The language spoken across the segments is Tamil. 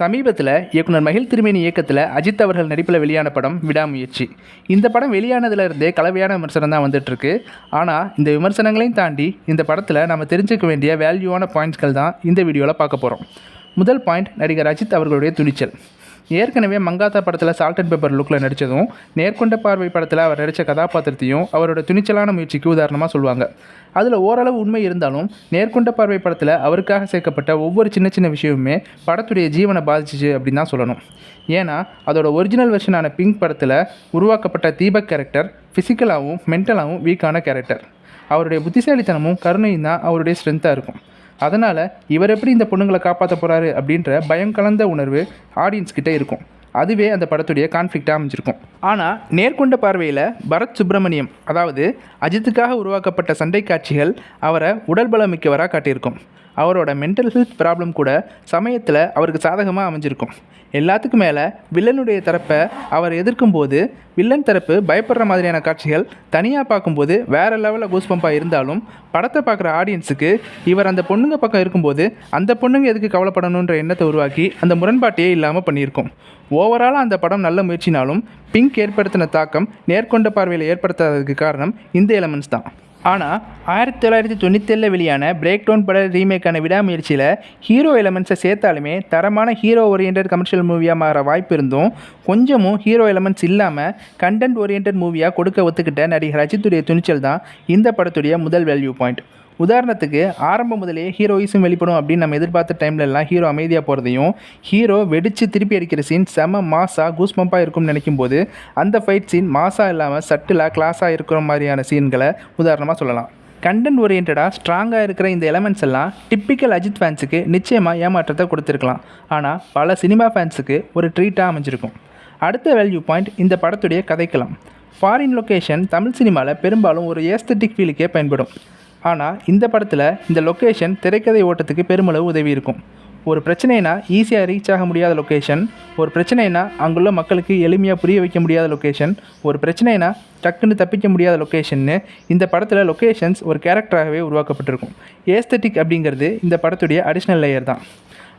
சமீபத்தில் இயக்குனர் மகிழ் திருமேனி இயக்கத்தில் அஜித் அவர்கள் நடிப்பில் வெளியான படம் விடாமுயற்சி. இந்த படம் வெளியானதுலேருந்தே கலவையான விமர்சனம் தான் வந்துட்டுருக்கு. ஆனால் இந்த விமர்சனங்களையும் தாண்டி இந்த படத்தில் நம்ம தெரிஞ்சுக்க வேண்டிய வேல்யூவான பாயிண்ட்ஸ்கள் தான் இந்த வீடியோவில் பார்க்க போகிறோம் முதல் பாயிண்ட் நடிகர் அஜித் அவர்களுடைய துணிச்சல். ஏற்கனவே மங்காத்தா படத்தில் சால்ட் அண்ட் பேப்பர் லுக்கில் நடித்ததும் நேர்கொண்ட பார்வை படத்தில் அவர் நடித்த கதாபாத்திரத்தையும் அவரோட துணிச்சலான முயற்சிக்கு உதாரணமாக சொல்லுவாங்க. அதில் ஓரளவு உண்மை இருந்தாலும் நேர்கொண்ட பார்வை படத்தில் அவருக்காக சேர்க்கப்பட்ட ஒவ்வொரு சின்ன சின்ன விஷயமுமே படத்துடைய ஜீவனை பாதிச்சிச்சு அப்படின்னு தான் சொல்லணும். ஏன்னா அதோட ஒரிஜினல் வெர்ஷனான பிங்க் படத்தில் உருவாக்கப்பட்ட தீபக் கேரக்டர் ஃபிசிக்கலாகவும் மென்டலாகவும் வீக்கான கேரக்டர் அவருடைய புத்திசாலித்தனமும் கருணையும் தான் அவருடைய ஸ்ட்ரென்த்தாக இருக்கும். அதனால் இவர் எப்படி இந்த பொண்ணுங்களை காப்பாற்ற போகிறாரு அப்படின்ற பயம் கலந்த உணர்வு ஆடியன்ஸ் கிட்டே இருக்கும். அதுவே அந்த படத்துடைய கான்ஃப்ளிக்டாக அமைஞ்சிருக்கும். ஆனால் நேர்கொண்ட பார்வையில் பரத் சுப்பிரமணியம் அதாவது அஜித்துக்காக உருவாக்கப்பட்ட சண்டை காட்சிகள் அவரை உடல் பலம் மிக்கவராக காட்டியிருக்கும். அவரோட மென்டல் ஹெல்த் ப்ராப்ளம் கூட சமயத்தில் அவருக்கு சாதகமாக அமைஞ்சிருக்கும். எல்லாத்துக்கும் மேலே வில்லனுடைய தரப்பை அவர் எதிர்க்கும் போது வில்லன் தரப்பு பயப்படுற மாதிரியான காட்சிகள் தனியாக பார்க்கும்போது வேறு லெவலில் கூஸ்பம்பாக இருந்தாலும் படத்தை பார்க்குற ஆடியன்ஸுக்கு இவர் அந்த பொண்ணுங்க பக்கம் இருக்கும்போது அந்த பொண்ணுங்க எதுக்கு கவலைப்படணுன்ற எண்ணத்தை உருவாக்கி அந்த முரண்பாட்டையே இல்லாமல் பண்ணியிருக்கோம். ஓவராலாக அந்த படம் நல்ல முயற்சினாலும் பிங்க் ஏற்படுத்தின தாக்கம் நேர்கொண்ட பார்வையில் ஏற்படுத்தாததுக்கு காரணம் இந்த எலமெண்ட்ஸ் தான். ஆனால் ஆயிரத்தி தொள்ளாயிரத்தி தொண்ணூத்தேழில் வெளியான பிரேக் டவுன் பட ரீமேக்கான விடாமுயற்சியில் ஹீரோ எலமெண்ட்ஸை சேர்த்தாலுமே தரமான ஹீரோ ஓரியன்ட் கமர்ஷியல் மூவியாக மாற வாய்ப்பு இருந்தும் கொஞ்சமும் ஹீரோ எலமெண்ட்ஸ் இல்லாமல் கண்டென்ட் ஓரியன்ட் மூவியாக கொடுக்க ஒத்துக்கிட்ட நடிகர் அஜித்துடைய துணிச்சல் தான் இந்த படத்துடைய முதல் வேல்யூ பாயிண்ட் உதாரணத்துக்கு ஆரம்பம் முதலே ஹீரோயிஸும் வெளிப்படும் அப்படின்னு நம்ம எதிர்பார்த்த டைம்லலாம் ஹீரோ அமைதியாக போகிறதையும் ஹீரோ வெடித்து திருப்பி அடிக்கிற சீன் செம மாசாக கூஸ்பம்பாக இருக்கும்னு நினைக்கும் போது அந்த ஃபைட் சீன் மாசாக இல்லாமல் சட்டிலாக கிளாஸாக இருக்கிற மாதிரியான சீன்களை உதாரணமாக சொல்லலாம். கண்டென்ட் ஓரியன்டாக ஸ்ட்ராங்காக இருக்கிற இந்த எலமெண்ட்ஸ் எல்லாம் டிப்பிக்கல் அஜித் ஃபேன்ஸுக்கு நிச்சயமாக ஏமாற்றத்தை கொடுத்துருக்கலாம். ஆனால் பல சினிமா ஃபேன்ஸுக்கு ஒரு ட்ரீட்டாக அமைஞ்சிருக்கும். அடுத்த வேல்யூ பாயிண்ட் இந்த படத்துடைய கதைக்கலாம் ஃபாரின் லொக்கேஷன் தமிழ் சினிமாவில் பெரும்பாலும் ஒரு ஏஸ்தட்டிக் ஃபீலுக்கே பயன்படும். ஆனால் இந்த படத்தில் இந்த லொக்கேஷன் திரைக்கதை ஓட்டத்துக்கு பெருமளவு உதவி இருக்கும். ஒரு பிரச்சனைனா ஈஸியாக ரீச் ஆக முடியாத லொக்கேஷன் ஒரு பிரச்சனைனா அங்குள்ள மக்களுக்கு எளிமையாக புரிய வைக்க முடியாத லொக்கேஷன் ஒரு பிரச்சனைனா டக்குன்னு தப்பிக்க முடியாத லொக்கேஷன்னு இந்த படத்தில் லொக்கேஷன்ஸ் ஒரு கேரக்டராகவே உருவாக்கப்பட்டிருக்கும். ஏஸ்தட்டிக் அப்படிங்கிறது இந்த படத்துடைய அடிஷ்னல் லேயர் தான்.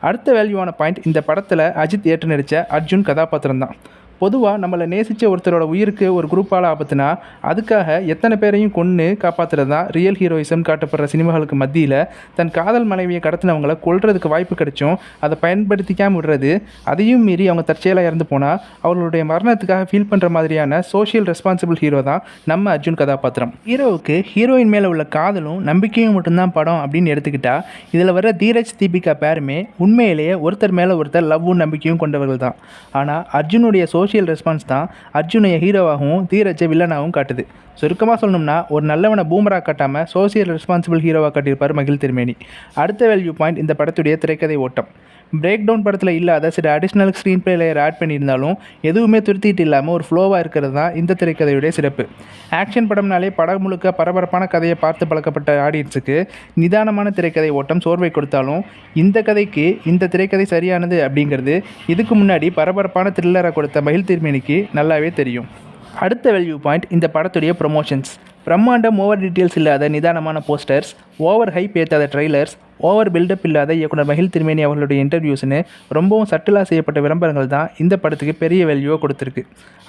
அடுத்த வேல்யூவான பாயிண்ட் இந்த படத்தில் அஜித் ஏற்று நடித்த அர்ஜுன் கதாபாத்திரம் தான் பொதுவாக நம்மளை நேசித்த ஒருத்தரோட உயிருக்கு ஒரு குரூப்பால் ஆபத்துனா அதுக்காக எத்தனை பேரையும் கொன்று காப்பாற்றுறது தான் ரியல் ஹீரோயிசம் காட்டப்படுற சினிமாக்களுக்கு மத்தியில் தன் காதல் மனைவியை கடத்தினவங்கள கொள்றதுக்கு வாய்ப்பு கிடைச்சும் அதை பயன்படுத்திக்காமல் விடுறது அதையும் மீறி அவங்க தற்செயலாக இறந்து போனால் அவர்களுடைய மரணத்துக்காக ஃபீல் பண்ணுற மாதிரியான சோஷியல் ரெஸ்பான்சிபிள் ஹீரோ தான் நம்ம அர்ஜுன் கதாபாத்திரம். ஹீரோவுக்கு ஹீரோயின் மேலே உள்ள காதலும் நம்பிக்கையும் மட்டும்தான் படம் அப்படின்னு எடுத்துக்கிட்டா இதில் வர தீரஜ் தீபிகா பேருமே உண்மையிலேயே ஒருத்தர் மேலே ஒருத்தர் லவ்வும் நம்பிக்கையும் கொண்டவர்கள் தான். ஆனால் அர்ஜுனுடைய சோஷியல் ரெஸ்பான்ஸ் தான் அர்ஜுனைய ஹீரோவாகவும் தீரஜை வில்லனாகவும் காட்டுது. சுருக்கமாக சொல்லணும்னா ஒரு நல்லவனை பூமராக காட்டாமல் சோஷியல் ரெஸ்பான்சிபிள் ஹீரோவாக காட்டியிருப்பார் மகிழ் திருமேனி அடுத்த வேல்யூ பாயிண்ட் இந்த படத்துடைய திரைக்கதை ஓட்டம். பிரேக் டவுன் படத்தில் இல்லாத சில additional screen play layer add பண்ணியிருந்தாலும் எதுவுமே துருத்திட்டு இல்லாமல் ஒரு ஃப்ளோவாக இருக்கிறது தான் இந்த திரைக்கதையுடைய சிறப்பு. ஆக்ஷன் படம்னாலே படம் முழுக்க பரபரப்பான கதையை பார்த்து பழக்கப்பட்ட ஆடியன்ஸுக்கு நிதானமான திரைக்கதை ஓட்டம் சோர்வை கொடுத்தாலும் இந்த கதைக்கு இந்த திரைக்கதை சரியானது அப்படிங்கிறது இதுக்கு முன்னாடி பரபரப்பான த்ரில்லரை கொடுத்த மகிழ் திருமணிக்கு நல்லாவே தெரியும். அடுத்த வேல்யூ பாயிண்ட் இந்த படத்துடைய ப்ரொமோஷன்ஸ் பிரம்மாண்டம் ஓவர் டீட்டெயில்ஸ் இல்லாத நிதானமான போஸ்டர்ஸ் ஓவர் ஹைப் ஏற்றாத ட்ரெய்லர்ஸ் ஓவர் பில்டப் இல்லாத இயக்குனர் மகிழ் திருமேனி அவர்களுடைய இன்டர்வியூஸ்னு ரொம்பவும் சட்டிலாக செய்யப்பட்ட விளம்பரங்கள் தான் இந்த படத்துக்கு பெரிய வேல்யூவை கொடுத்துருக்கு.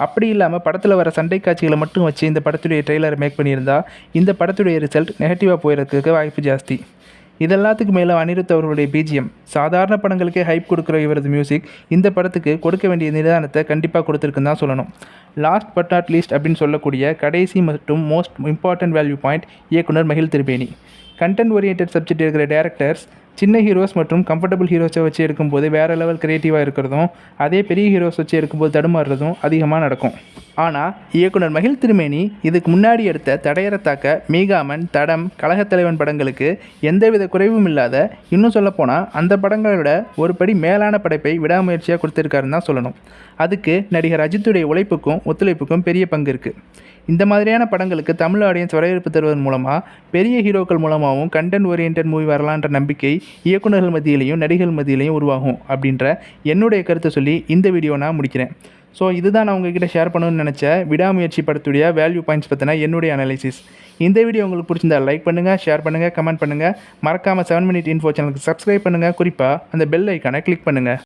அப்படி இல்லாமல் படத்தில் வர சண்டை காட்சிகளை மட்டும் வச்சு இந்த படத்துடைய ட்ரெய்லரை மேக் பண்ணியிருந்தா இந்த படத்துடைய ரிசல்ட் நெகட்டிவாக போயிருக்கிறதுக்கு வாய்ப்பு ஜாஸ்தி. இதெல்லாத்துக்கு மேலே அனிருத் அவர்களுடைய பிஜிஎம் சாதாரண படங்களுக்கே ஹைப் கொடுக்குற இவரது மியூசிக் இந்த படத்துக்கு கொடுக்க வேண்டிய நிதானத்தை கண்டிப்பாக கொடுத்துருக்குன்னு தான் சொல்லணும். லாஸ்ட் பட் நாட் லீஸ்ட் அப்படின்னு சொல்லக்கூடிய கடைசி மற்றும் மோஸ்ட் இம்பார்ட்டன்ட் வேல்யூ பாயிண்ட் இயக்குனர் மகிழ் திருபேணி. கண்டென்ட் ஓரியன்ட் சப்ஜெக்ட் இருக்கிற டேரக்டர்ஸ் சின்ன ஹீரோஸ் மற்றும் கம்ஃபர்டபுள் ஹீரோஸை வச்சு எடுக்கும்போது வேறு லெவல் க்ரியேட்டிவாக இருக்கிறதும் அதே பெரிய ஹீரோஸ் வச்சு எடுக்கும்போது தடுமாறுறதும் அதிகமாக நடக்கும். ஆனால் இயக்குனர் மகிழ் திருமேனி இதுக்கு முன்னாடி எடுத்த தடையறத்தாக்க மீகாமன் தடம் கழகத்தலைவன் படங்களுக்கு எந்தவித குறைவும் இல்லாத இன்னும் சொல்லப்போனால் அந்த படங்களை விட ஒரு படி மேலான படைப்பை விடாமுயற்சியாக கொடுத்துருக்காருன்னு தான் சொல்லணும். அதுக்கு நடிகர் அஜித்துடைய உழைப்புக்கும் ஒத்துழைப்புக்கும் பெரிய பங்கு இருக்குது இந்த மாதிரியான படங்களுக்கு தமிழ் ஆடியன்ஸ் வரவேற்பு தருவதன் மூலமாக பெரிய ஹீரோக்கள் மூலமாகவும் கண்டென்ட் ஓரியன்ட் மூவி வரலான்ற நம்பிக்கை இயக்குநர்கள் மத்தியிலையும் நடிகர்கள் மத்தியிலையும் உருவாகும் அப்படின்ற என்னுடைய கருத்தை சொல்லி இந்த வீடியோ நான் முடிக்கிறேன். ஸோ இதுதான் நான் உங்ககிட்ட ஷேர் பண்ணணும்னு நினச்ச விடாமுயற்சி படத்துடைய வேல்யூ பாயிண்ட்ஸ் பற்றின என்னுடைய அனாலிசிஸ் இந்த வீடியோ உங்களுக்கு பிடிச்சிருந்தா லைக் பண்ணுங்கள் ஷேர் பண்ணுங்கள் கமெண்ட் பண்ணுங்கள் மறக்காமல் செவன் மினிட் இன்ஃபோ சேனலுக்கு சப்ஸ்கிரைப் பண்ணுங்கள் குறிப்பாக அந்த பெல் ஐக்கானை கிளிக் பண்ணுங்கள்